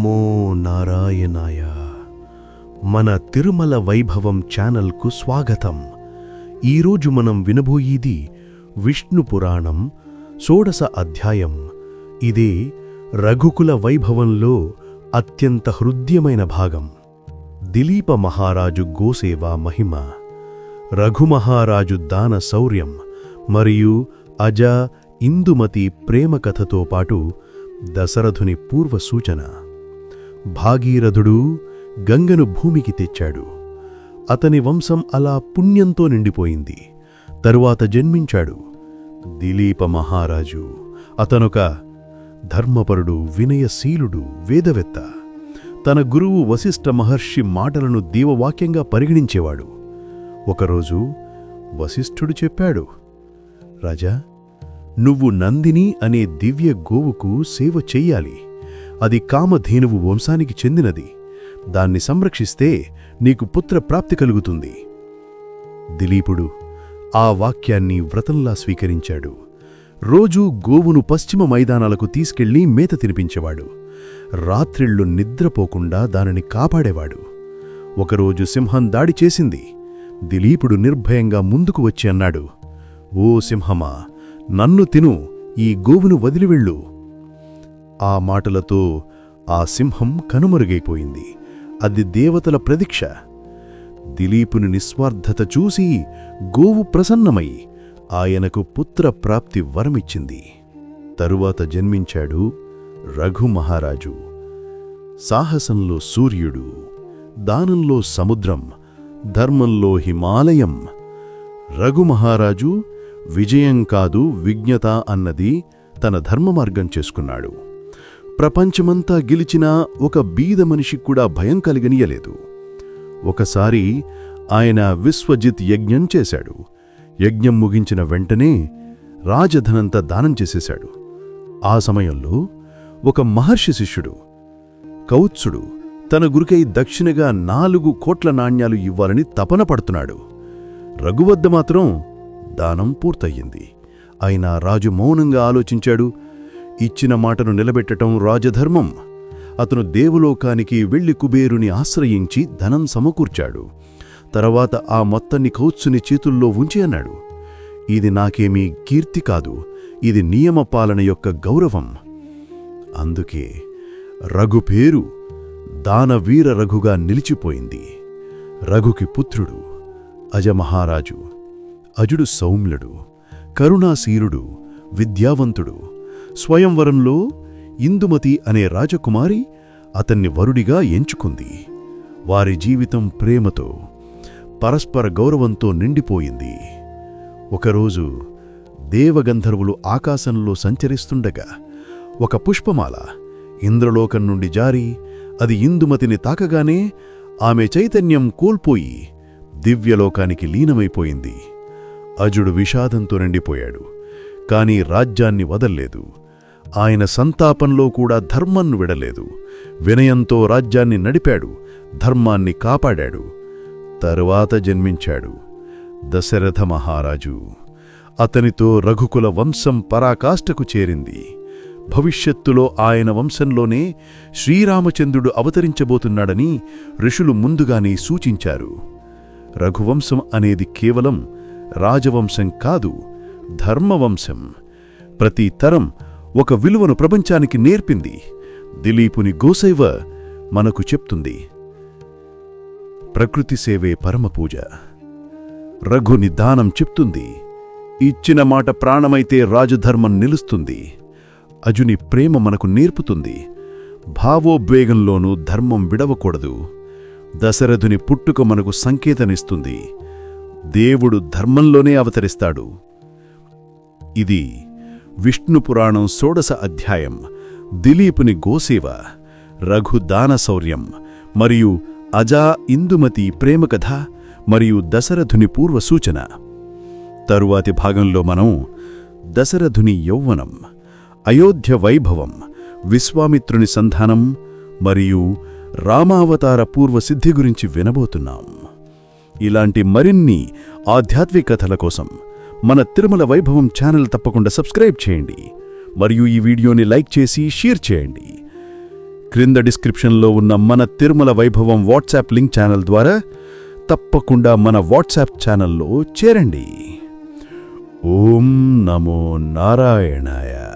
నమో నారాయణాయ. మన తిరుమల వైభవం ఛానల్కు స్వాగతం. ఈరోజు మనం వినబోయేది విష్ణు పురాణం షోడశ అధ్యాయం. ఇదే రఘుకుల వైభవంలో అత్యంత హృద్యమైన భాగం. దిలీప మహారాజు గోసేవ మహిమ. రఘుమహారాజు దాన శౌర్యం మరియు అజ ఇందుమతి ప్రేమ కథతో పాటు దశరథుని పూర్వ సూచన. భాగీరథుడు గంగను భూమికి తెచ్చాడు. అతని వంశం అలా పుణ్యంతో నిండిపోయింది. తరువాత జన్మించాడు. దిలీప మహారాజు. అతనొక ధర్మపరుడు వినయశీలుడు వేదవేత్త. తన గురువు వశిష్ఠ మహర్షి మాటలను దీవవాక్యంగా పరిగణించేవాడు. ఒకరోజు వశిష్ఠుడు చెప్పాడు రాజా నువ్వు నందిని అనే దివ్య గోవుకు సేవ చెయ్యాలి. అది కామధేనువు వంశానికి చెందినది. దాన్ని సంరక్షిస్తే నీకు పుత్ర ప్రాప్తి కలుగుతుంది. దిలీపుడు ఆ వాక్యాన్ని వ్రతంలా స్వీకరించాడు. రోజూ గోవును పశ్చిమ మైదానాలకు తీసుకెళ్ళి మేత తినిపించేవాడు. రాత్రిళ్ళు నిద్రపోకుండా దానిని కాపాడేవాడు. ఒకరోజు సింహం దాడి చేసింది. దిలీపుడు నిర్భయంగా ముందుకు వచ్చి అన్నాడు ఓ సింహమా నన్ను తిను ఈ గోవును వదిలివెళ్ళు. ఆ మాటలతో ఆ సింహం కనుమరుగైపోయింది. అది దేవతల ప్రదీక్ష. దిలీపుని నిస్వార్థత చూసి గోవు ప్రసన్నమై ఆయనకు పుత్ర ప్రాప్తి వరమిచ్చింది. తరువాత జన్మించాడు రఘుమహారాజు సాహసంలో సూర్యుడు దానంలో సముద్రం ధర్మంలో హిమాలయం. రఘుమహారాజు విజయం కాదు విజ్ఞత అన్నది తన ధర్మమార్గం చేసుకున్నాడు. ప్రపంచమంతా గెలిచినా ఒక బీద మనిషికి కూడా భయం కలిగనీయలేదు. ఒకసారి ఆయన విశ్వజిత్ యజ్ఞం చేశాడు. యజ్ఞం ముగించిన వెంటనే రాజధనంతా దానం చేసేశాడు. ఆ సమయంలో ఒక మహర్షి శిష్యుడు కౌత్సుడు తన గురికై దక్షిణగా నాలుగు కోట్ల నాణ్యాలు ఇవ్వాలని తపన పడుతున్నాడు. రఘువద్ద మాత్రం దానం పూర్తయింది అయినా రాజు మౌనంగా ఆలోచించాడు ఇచ్చిన మాటను నిలబెట్టటం రాజధర్మం. అతను దేవలోకానికి వెళ్ళి కుబేరుని ఆశ్రయించి ధనం సమకూర్చాడు. తర్వాత ఆ మొత్తాన్ని కౌత్సుని చేతుల్లో ఉంచి అన్నాడు ఇది నాకేమీ కీర్తి కాదు. ఇది నియమపాలన యొక్క గౌరవం. అందుకే రఘు పేరు దానవీర రఘుగా నిలిచిపోయింది. రఘుకి పుత్రుడు అజమహారాజు. అజుడు సౌమ్యుడు కరుణాశీలుడు విద్యావంతుడు. స్వయంవరంలో ఇందుమతి అనే రాజకుమారి అతన్ని వరుడిగా ఎంచుకుంది. వారి జీవితం ప్రేమతో పరస్పర గౌరవంతో నిండిపోయింది. ఒకరోజు దేవగంధర్వులు ఆకాశంలో సంచరిస్తుండగా ఒక పుష్పమాల ఇంద్రలోకం నుండి జారి అది ఇందుమతిని తాకగానే ఆమె చైతన్యం కోల్పోయి దివ్యలోకానికి లీనమైపోయింది. అజుడు విషాదంతో నిండిపోయాడు. కాని రాజ్యాన్ని వదల్లేదు. ఆయన సంతాపంలో కూడా ధర్మన్ను విడలేదు. వినయంతో రాజ్యాన్ని నడిపాడు. ధర్మాన్ని కాపాడాడు. తరువాత జన్మించాడు. దశరథ మహారాజు. అతనితో రఘుకుల వంశం పరాకాష్ఠకు చేరింది. భవిష్యత్తులో ఆయన వంశంలోనే శ్రీరామచంద్రుడు అవతరించబోతున్నాడని ఋషులు ముందుగానే సూచించారు. రఘువంశం అనేది కేవలం రాజవంశం కాదు ధర్మవంశం. ప్రతి తరం ఒక విలువను ప్రపంచానికి నేర్పింది. దిలీపుని గోసైవ మనకు చెప్తుంది. ప్రకృతి సేవే పరమపూజ రఘుని దానం చెప్తుంది. ఇచ్చిన మాట ప్రాణమైతే రాజధర్మం నిలుస్తుంది. అజుని ప్రేమ మనకు నేర్పుతుంది. భావోద్వేగంలోనూ ధర్మం విడవకూడదు. దశరథుని పుట్టుక మనకు సంకేతనిస్తుంది. దేవుడు ధర్మంలోనే అవతరిస్తాడు. ఇది విష్ణు పురాణం షోడశ అధ్యాయం. దిలీపుని గోసేవ రఘు దానశౌర్యం మరియు అజా ఇందుమతి ప్రేమకథ మరియు దశరథుని పూర్వ సూచన. తరువాతి భాగంలో మనం దశరథుని యౌవనం అయోధ్య వైభవం విశ్వామిత్రుని సంధానం మరియు రామావతార పూర్వ సిద్ధి గురించి వినబోతున్నాం. ఇలాంటి మరిన్ని ఆధ్యాత్మిక కథల కోసం మన తిరుమల వైభవం ఛానల్ తప్పకుండా సబ్స్క్రైబ్ చేయండి మరియు ఈ వీడియోని లైక్ చేసి షేర్ చేయండి. క్రింద డిస్క్రిప్షన్లో ఉన్న మన తిరుమల వైభవం వాట్సాప్ లింక్ ఛానల్ ద్వారా తప్పకుండా మన వాట్సాప్ ఛానల్లో చేరండి. ఓం నమో నారాయణాయ.